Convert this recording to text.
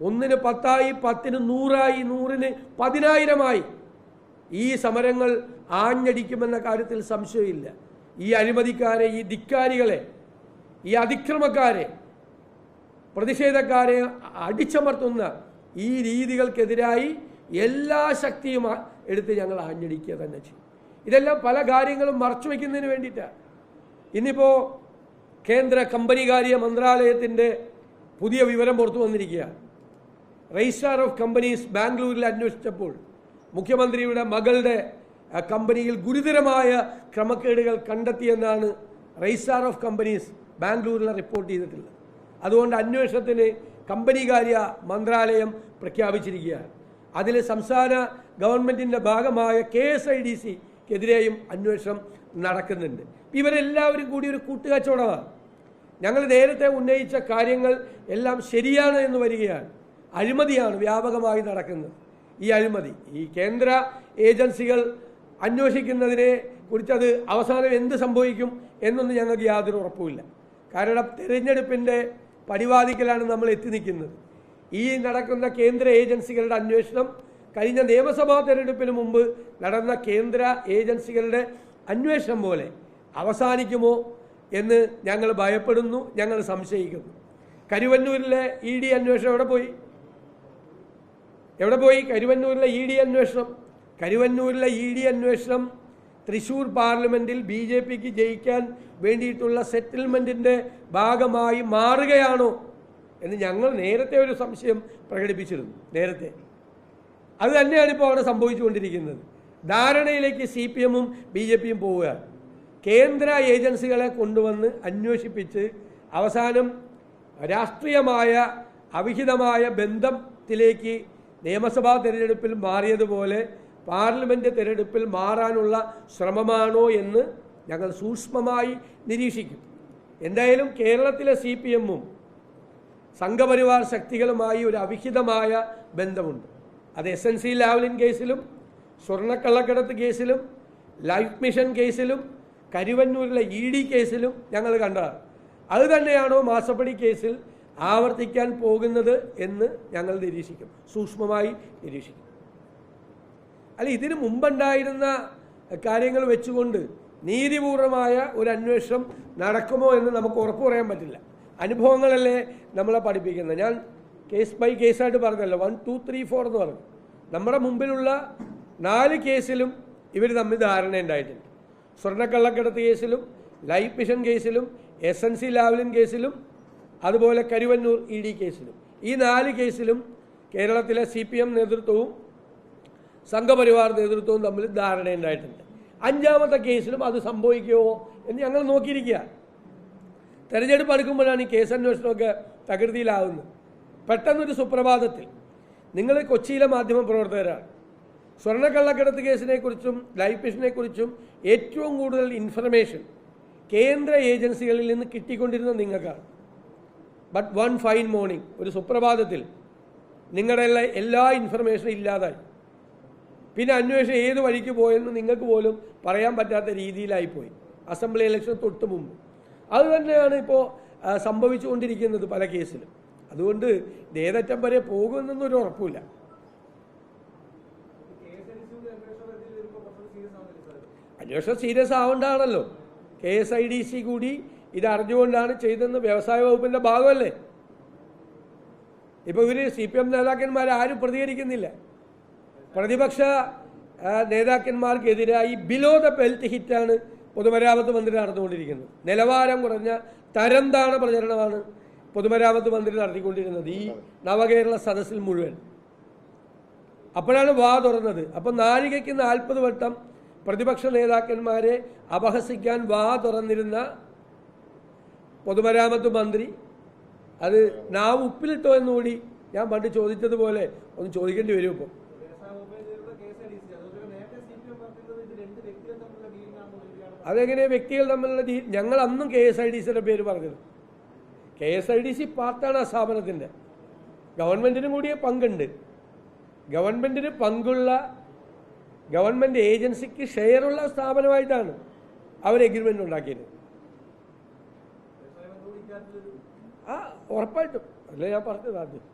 ഒന്നിന് പത്തായി പത്തിന് നൂറായി നൂറിന് പതിനായിരമായി. ഈ സമരങ്ങൾ ആഞ്ഞടിക്കുമെന്ന കാര്യത്തിൽ സംശയമില്ല. ഈ അഴിമതിക്കാരെ ഈ ധിക്കാരികളെ ഈ അതിക്രമക്കാരെ പ്രതിഷേധക്കാരെ അടിച്ചമർത്തുന്ന ഈ രീതികൾക്കെതിരായി എല്ലാ ശക്തിയും എടുത്ത് ഞങ്ങൾ ആഞ്ഞടിക്കുക തന്നെ ചെയ്യും. ഇതെല്ലാം പല കാര്യങ്ങളും മറച്ചു വയ്ക്കുന്നതിന് വേണ്ടിയിട്ടാണ് ഇന്നിപ്പോൾ കേന്ദ്ര കമ്പനികാര്യ മന്ത്രാലയത്തിന്റെ പുതിയ വിവരം പുറത്തു വന്നിരിക്കുകയാണ്. രജിസ്ട്രാർ ഓഫ് കമ്പനീസ് ബാംഗ്ലൂരിൽ അന്വേഷിച്ചപ്പോൾ മുഖ്യമന്ത്രിയുടെ മകളുടെ കമ്പനിയിൽ ഗുരുതരമായ ക്രമക്കേടുകൾ കണ്ടെത്തിയെന്നാണ് രജിസ്ട്രാർ ഓഫ് കമ്പനീസ് ബാംഗ്ലൂരിൽ റിപ്പോർട്ട് ചെയ്തിട്ടുള്ളത്. അതുകൊണ്ട് അന്വേഷണത്തിന് കമ്പനികാര്യ മന്ത്രാലയം പ്രഖ്യാപിച്ചിരിക്കുകയാണ്. അതിൽ സംസ്ഥാന ഗവൺമെന്റിന്റെ ഭാഗമായ കെ എസ് ഐ ഡി സിക്കെതിരെയും അന്വേഷണം നടക്കുന്നുണ്ട്. ഇവരെല്ലാവരും കൂടി ഒരു കൂട്ടുകച്ചവടമാണ്. ഞങ്ങൾ നേരത്തെ ഉന്നയിച്ച കാര്യങ്ങൾ എല്ലാം ശരിയാണ് എന്ന് വരികയാണ്. അഴിമതിയാണ് വ്യാപകമായി നടക്കുന്നത്. ഈ അഴിമതി ഈ കേന്ദ്ര ഏജൻസികൾ അന്വേഷിക്കുന്നതിനെ കുറിച്ചത് അവസാനം എന്ത് സംഭവിക്കും എന്നൊന്നും ഞങ്ങൾക്ക് യാതൊരു ഉറപ്പുമില്ല. കാരണം തിരഞ്ഞെടുപ്പിന്റെ പടിവാതിക്കലാണ് നമ്മൾ എത്തി നിൽക്കുന്നത്. ഈ നടക്കുന്ന കേന്ദ്ര ഏജൻസികളുടെ അന്വേഷണം കഴിഞ്ഞ നിയമസഭാ തെരഞ്ഞെടുപ്പിന് മുമ്പ് നടന്ന കേന്ദ്ര ഏജൻസികളുടെ അന്വേഷണം പോലെ അവസാനിക്കുമോ എന്ന് ഞങ്ങൾ ഭയപ്പെടുന്നു ഞങ്ങൾ സംശയിക്കുന്നു. കരുവന്നൂരിലെ ഇ ഡി അന്വേഷണം എവിടെ പോയി? എവിടെ പോയി? കരുവന്നൂരിലെ ഇ ഡി അന്വേഷണം. കരുവന്നൂരിലെ ഇ ഡി അന്വേഷണം തൃശൂർ പാർലമെന്റിൽ ബി ജെ പിക്ക് ജയിക്കാൻ വേണ്ടിയിട്ടുള്ള സെറ്റിൽമെന്റിന്റെ ഭാഗമായി മാറുകയാണോ എന്ന് ഞങ്ങൾ നേരത്തെ ഒരു സംശയം പ്രകടിപ്പിച്ചിരുന്നു. നേരത്തെ. അത് തന്നെയാണ് ഇപ്പോൾ അവിടെ സംഭവിച്ചുകൊണ്ടിരിക്കുന്നത്. ധാരണയിലേക്ക് സി പി എമ്മും ബി ജെ പിയും പോവുകയാണ്. കേന്ദ്ര ഏജൻസികളെ കൊണ്ടുവന്ന് അന്വേഷിപ്പിച്ച് അവസാനം രാഷ്ട്രീയമായ അവിഹിതമായ ബന്ധത്തിലേക്ക് നിയമസഭാ തിരഞ്ഞെടുപ്പിൽ മാറിയതുപോലെ പാർലമെന്റ് തിരഞ്ഞെടുപ്പിൽ മാറാനുള്ള ശ്രമമാണോ എന്ന് ഞങ്ങൾ സൂക്ഷ്മമായി നിരീക്ഷിക്കും. എന്തായാലും കേരളത്തിലെ സി പി എമ്മും സംഘപരിവാർ ശക്തികളുമായി ഒരു അവിഹിതമായ ബന്ധമുണ്ട്. അത് എസ് എൻ സി ലാവ്ലിൻ കേസിലും സ്വർണക്കള്ളക്കടത്ത് കേസിലും ലൈഫ് മിഷൻ കേസിലും കരുവന്നൂരിലെ ഇ ഡി കേസിലും ഞങ്ങൾ കണ്ടതാണ്. അത് തന്നെയാണോ മാസപ്പടി കേസിൽ ആവർത്തിക്കാൻ പോകുന്നത് എന്ന് ഞങ്ങൾ നിരീക്ഷിക്കും. സൂക്ഷ്മമായി നിരീക്ഷിക്കും. അല്ല ഇതിനു മുമ്പുണ്ടായിരുന്ന കാര്യങ്ങൾ വെച്ചുകൊണ്ട് നീതിപൂർവമായ ഒരു അന്വേഷണം നടക്കുമോ എന്ന് നമുക്ക് ഉറപ്പ് പറയാൻ പറ്റില്ല. അനുഭവങ്ങളല്ലേ നമ്മളെ പഠിപ്പിക്കുന്നത്. ഞാൻ കേസ് ബൈ കേസായിട്ട് പറഞ്ഞല്ലോ. വൺ ടു ത്രീ ഫോർ എന്ന് പറഞ്ഞു. നമ്മുടെ മുമ്പിലുള്ള നാല് കേസിലും ഇവർ തമ്മിൽ ധാരണ ഉണ്ടായിട്ടുണ്ട്. സ്വർണക്കള്ളക്കടത്ത് കേസിലും ലൈഫ് മിഷൻ കേസിലും എസ് എൻ സി ലാവലിൻ കേസിലും അതുപോലെ കരുവന്നൂർ ഇ ഡി കേസിലും. ഈ നാല് കേസിലും കേരളത്തിലെ സി പി എം നേതൃത്വവും സംഘപരിവാർ നേതൃത്വവും തമ്മിൽ ധാരണയുണ്ടായിട്ടുണ്ട് അഞ്ചാമത്തെ കേസിലും അത് സംഭവിക്കുമോ എന്ന് ഞങ്ങൾ നോക്കിയിരിക്കുക. തെരഞ്ഞെടുപ്പ് അടുക്കുമ്പോഴാണ് ഈ കേസ് അന്വേഷണമൊക്കെ തകൃതിയിലാവുന്നത്. പെട്ടെന്നൊരു സുപ്രഭാതത്തിൽ നിങ്ങൾ കൊച്ചിയിലെ മാധ്യമ പ്രവർത്തകരാണ്. സ്വർണക്കള്ളക്കടത്ത് കേസിനെക്കുറിച്ചും ലൈഫ് മിഷനെക്കുറിച്ചും ഏറ്റവും കൂടുതൽ ഇൻഫർമേഷൻ കേന്ദ്ര ഏജൻസികളിൽ നിന്ന് കിട്ടിക്കൊണ്ടിരുന്ന നിങ്ങൾക്കാണ്. ബട്ട് വൺ ഫൈൻ മോർണിംഗ് ഒരു സുപ്രഭാതത്തിൽ നിങ്ങളുടെ എല്ലാ ഇൻഫർമേഷനും ഇല്ലാതായി. പിന്നെ അന്വേഷണം ഏത് വഴിക്ക് പോയെന്ന് നിങ്ങൾക്ക് പോലും പറയാൻ പറ്റാത്ത രീതിയിലായിപ്പോയി. അസംബ്ലി ഇലക്ഷൻ തൊട്ട് മുമ്പ്. അത് തന്നെയാണ് ഇപ്പോൾ സംഭവിച്ചുകൊണ്ടിരിക്കുന്നത് പല കേസിലും. അതുകൊണ്ട് ഏതറ്റം വരെ പോകുമെന്നൊന്നും ഒരു ഉറപ്പില്ല അന്വേഷണം serious ആവേണ്ടതാണല്ലോ K S I D C കൂടി ഇത് അറിഞ്ഞുകൊണ്ടാണ് ചെയ്തതെന്ന് വ്യവസായ വകുപ്പിന്റെ ഭാഗമല്ലേ? ഇപ്പൊ ഇവർ സി പി എം നേതാക്കന്മാർ ആരും പ്രതികരിക്കുന്നില്ല. പ്രതിപക്ഷ നേതാക്കന്മാർക്കെതിരായി ബിലോ ദ ബെൽറ്റ് ഹിറ്റാണ് പൊതുമരാമത്ത് മന്ത്രി നടന്നുകൊണ്ടിരിക്കുന്നത്. നിലവാരം കുറഞ്ഞ തരം താണ പ്രചരണമാണ് പൊതുമരാമത്ത് മന്ത്രി നടത്തിക്കൊണ്ടിരുന്നത്. ഈ നവകേരള സദസ്സിൽ മുഴുവൻ. അപ്പോഴാണ് വാ തുറന്നത്. അപ്പം നാഴികയ്ക്ക് നാൽപ്പത് വട്ടം പ്രതിപക്ഷ നേതാക്കന്മാരെ അപഹസിക്കാൻ വാ തുറന്നിരുന്ന പൊതുമരാമത്ത് മന്ത്രി അത് നാവ് ഉപ്പിലിട്ടോ എന്നുകൂടി ഞാൻ പണ്ട് ചോദിച്ചതുപോലെ ഒന്ന് ചോദിക്കേണ്ടി വരും ഇപ്പോൾ അതെങ്ങനെ വ്യക്തികൾ തമ്മിലുള്ള ഞങ്ങൾ അന്നും കെ എസ് ഐ ഡി സിയുടെ പേര് പറഞ്ഞത്. K S I D C പാർട്ടാണ് ആ സ്ഥാപനത്തിന്റെ. ഗവൺമെന്റിനും കൂടിയ പങ്കുണ്ട്. ഗവൺമെന്റിന് പങ്കുള്ള ഗവൺമെന്റ് ഏജൻസിക്ക് ഷെയറുള്ള സ്ഥാപനമായിട്ടാണ് അവർ എഗ്രിമെന്റ് ഉണ്ടാക്കിയത്. ആ ഉറപ്പായിട്ടും. അല്ലേ ഞാൻ പറഞ്ഞത് ആദ്യം.